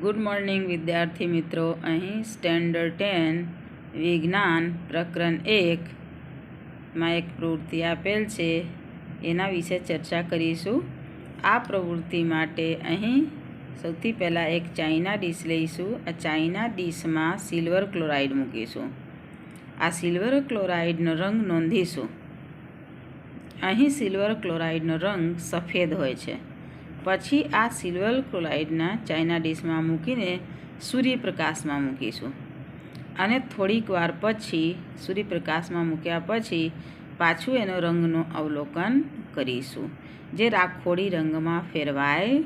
Good morning, વિદ્યાર્થી મિત્રો. અહીં સ્ટેન્ડર્ડ ટેન, વિજ્ઞાન, પ્રકરણ એકમાં એક પ્રવૃત્તિ આપેલ છે. એના વિશે ચર્ચા કરીશું. આ પ્રવૃત્તિ માટે અહીં સૌથી પહેલાં એક ચાઇના ડીશ લઈશું. આ ચાઇના ડીશમાં સિલ્વર ક્લોરાઇડ મૂકીશું. આ સિલ્વર ક્લોરાઇડનો રંગ નોંધીશું. અહીં સિલ્વર ક્લોરાઇડનો રંગ સફેદ હોય છે. પછી આ સિલ્વર ક્લોરાઇડના ચાઇના ડીશમાં મૂકીને સૂર્યપ્રકાશમાં મૂકીશું. અને થોડીક વાર પછી સૂર્યપ્રકાશમાં મૂક્યા પછી પાછું એનો રંગનું અવલોકન કરીશું, જે રાખોડી રંગમાં ફેરવાય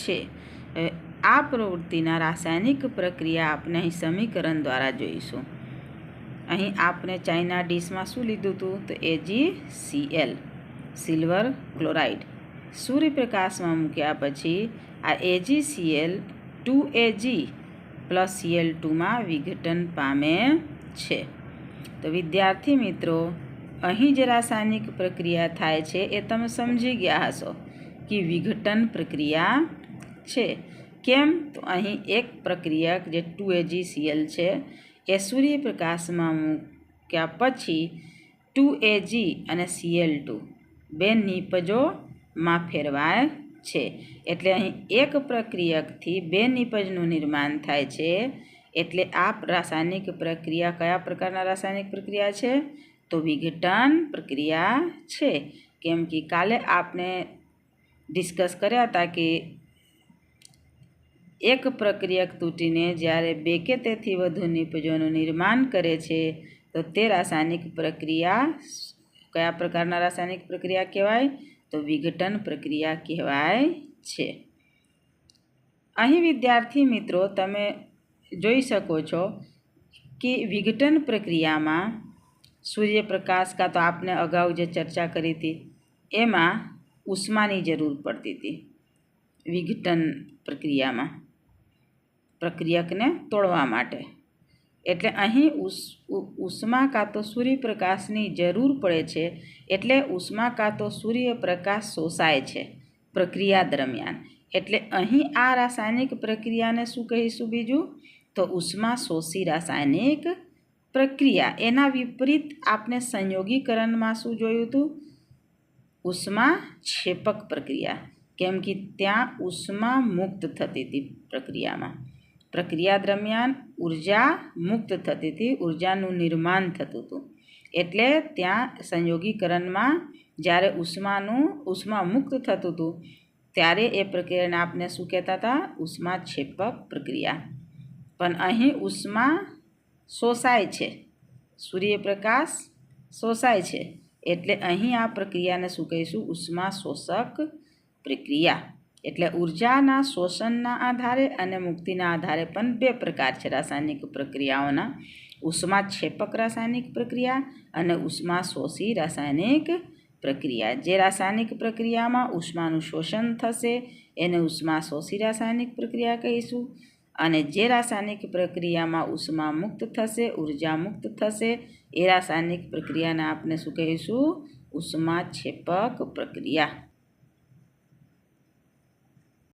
છે. આ પ્રવૃત્તિના રાસાયણિક પ્રક્રિયા આપણે અહીં સમીકરણ દ્વારા જોઈશું. અહીં આપણે ચાઇના ડીશમાં શું લીધું હતું તો એજી સીએલ સિલ્વર ક્લોરાઇડ. સૂર્યપ્રકાશમાં મૂક્યા પછી આ AGCL two AG plus CL ટુમાં વિઘટન પામે છે. તો વિદ્યાર્થી મિત્રો, અહીં જે રાસાયણિક પ્રક્રિયા થાય છે એ તમે સમજી ગયા હશો કે વિઘટન પ્રક્રિયા છે. કેમ? તો અહીં એક પ્રક્રિયક જે ટુ એજી સીએલ છે, એ સૂર્યપ્રકાશમાં મૂક્યા પછી ટુ એજી અને સીએલ ટુ. બે નિપજો માં ફેરવાય છે. એટલે અહીં એક પ્રક્રિયકથી બે નિપજનું નિર્માણ થાય છે. એટલે આ રાસાયણિક પ્રક્રિયા કયા પ્રકારના રાસાયણિક પ્રક્રિયા છે? તો વિઘટન પ્રક્રિયા છે. કેમ કે કાલે આપણે ડિસ્કસ કર્યા હતા કે એક પ્રક્રિયક તૂટીને જ્યારે બે કે તેથી વધુ નિપજોનું નિર્માણ કરે છે, તો તે રાસાયણિક પ્રક્રિયા કયા પ્રકારના રાસાયણિક પ્રક્રિયા કહેવાય? તો વિઘટન પ્રક્રિયા કહેવાય છે. અહીં વિદ્યાર્થી મિત્રો, તમે જોઈ શકો છો કે વિઘટન પ્રક્રિયામાં સૂર્યપ્રકાશ કાં તો આપને અગાઉ જે ચર્ચા કરી હતી, એમાં ઉષ્માની જરૂર પડતી હતી વિઘટન પ્રક્રિયામાં પ્રક્રિયકને તોડવા માટે. એટલે અહીં ઉસ ઉષ્મા કાં તો સૂર્યપ્રકાશની જરૂર પડે છે, એટલે ઉષ્મા કાં તો સૂર્યપ્રકાશ શોષાય છે પ્રક્રિયા દરમિયાન. એટલે અહીં આ રાસાયણિક પ્રક્રિયાને શું કહીશું બીજું? તો ઉષ્મા શોષી રાસાયણિક પ્રક્રિયા. એના વિપરીત આપણે સંયોગીકરણમાં શું જોયું હતું ઉષ્મા છેપક પ્રક્રિયા. કેમ કે ત્યાં ઉષ્મા મુક્ત થતી હતી પ્રક્રિયામાં. પ્રક્રિયા દરમિયાન ઊર્જા મુક્ત થતી હતી, ઉર્જાનું નિર્માણ થતું હતું. એટલે ત્યાં સંયોગીકરણમાં જ્યારે ઉષ્માનું, ઉષ્મા મુક્ત થતું હતું, ત્યારે એ પ્રક્રિયાને આપણે શું કહેતા હતા? ઉષ્મા છેપક પ્રક્રિયા. પણ અહીં ઉષ્મા શોષાય છે. સૂર્યપ્રકાશ શોષાય છે. એટલે અહીં આ પ્રક્રિયાને શું કહીશું? ઉષ્મા શોષક પ્રક્રિયા. એટલે ઉર્જાના શોષણના આધારે અને મુક્તિના આધારે પણ બે પ્રકાર છે રાસાયણિક પ્રક્રિયાઓના. ઉષ્મા છેપક રાસાયણિક પ્રક્રિયા અને ઉષ્મા શોષી રાસાયણિક પ્રક્રિયા. જે રાસાયણિક પ્રક્રિયામાં ઉષ્માનું શોષણ થશે, એને ઉષ્મા શોષી રાસાયણિક પ્રક્રિયા કહીશું. અને જે રાસાયણિક પ્રક્રિયામાં ઉષ્મા મુક્ત થશે, ઊર્જા મુક્ત થશે, એ રાસાયણિક પ્રક્રિયાને આપણે શું કહીશું? ઉષ્મા છેપક પ્રક્રિયા.